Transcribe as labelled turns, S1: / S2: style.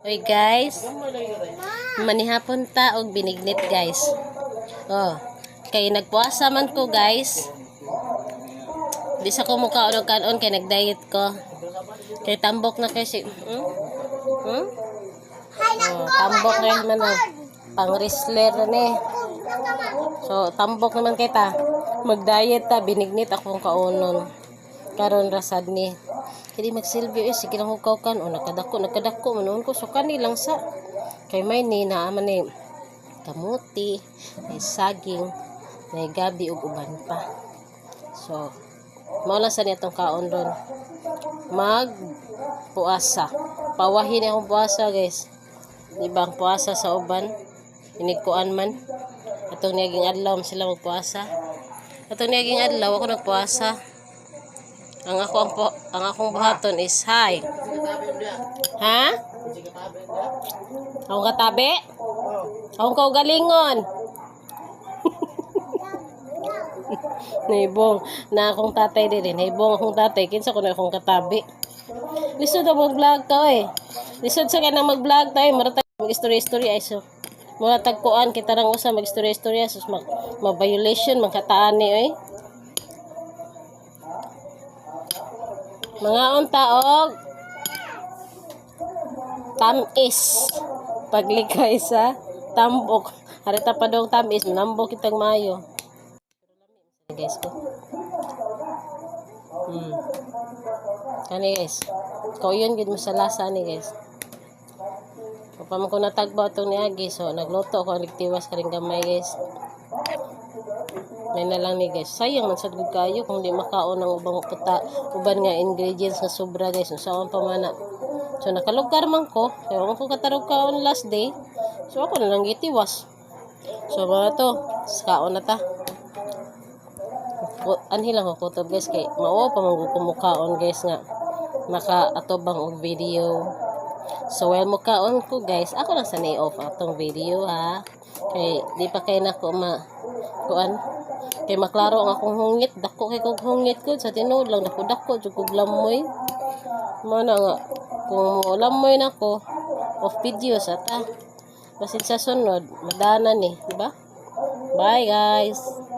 S1: Oy guys, manihapon ta og binignit guys. Oh, kay nagpuasa man ko guys. Di sa ko mukha og kanon kay nag-diet ko. Kay tambok na kay si hmm? Hmm? Oh, tambok na man oh. Pang wrestler ni. So, tambok naman kita. Mag-diet ta, binignit akong kaunon. Karon rasad ni. Kaya magsilbi eh, sige lang hukaw kan. O, nakadako, nakadako. Manoon ko, so kanilang sa. Kay may ni, naaman ni kamuti, may saging, may gabi ug uban pa. So, maula sa niya itong kaon doon. Mag puasa. Pawahin akong puasa guys. Ibang puasa sa uban. Inikuan man. Atong naging adlaw sila magpuasa. Atong naging adlaw ako nagpuasa. Ang ako ang, po, ang akong buhaton is hi. Ha? Akong katabi? Akong kaugalingon. Naibong na akong tatay din. Naibong akong tatay. Kinsa ko na akong katabi. Lisod na mag-vlog ka eh. Lisod sa ka na mag-vlog tayo. Maratag mag-story-story ay so. Mga tagkuan kita nang usa mag-story-story sus mag ma-violation magkataan ni oy. Mga untaog tamis paglikay sa tambok. Harita pa dong tamis, nambok kitang mayo. Guys ko. Hmm. Kani guys. Kau yun gid mo sa lasa ni guys. Papaman ko natagbaw itong ni Agi. So, nagluto ako. Nagtiwas ka rin gamay, guys. May na lang ni guys. Sayang man sa good kayo kung di makaon ng ubang puta. Uban nga ingredients na sobra, guys. Saan pa mana. So, nakalugar man ko. Kung ko katarog kaon last day. So, ako na lang gitiwas. So, mga to. Kaon na ta. Anhi lang ko kutob, guys. Kay mao pa kumukaon, guys, nga. Naka-atobang og video. So, while mukaon ko guys, ako lang sanay off atong video ha. Kay, di pa kay nako ma, kuan, kay maklaro ang akong hungit, dako kay kog hungit ko, sa tinuod lang, dako dako, kog lamoy. Mana nga, kung lamoy na ko, off video sa ta. Basin sa sunod, madana ni, di ba? Bye guys!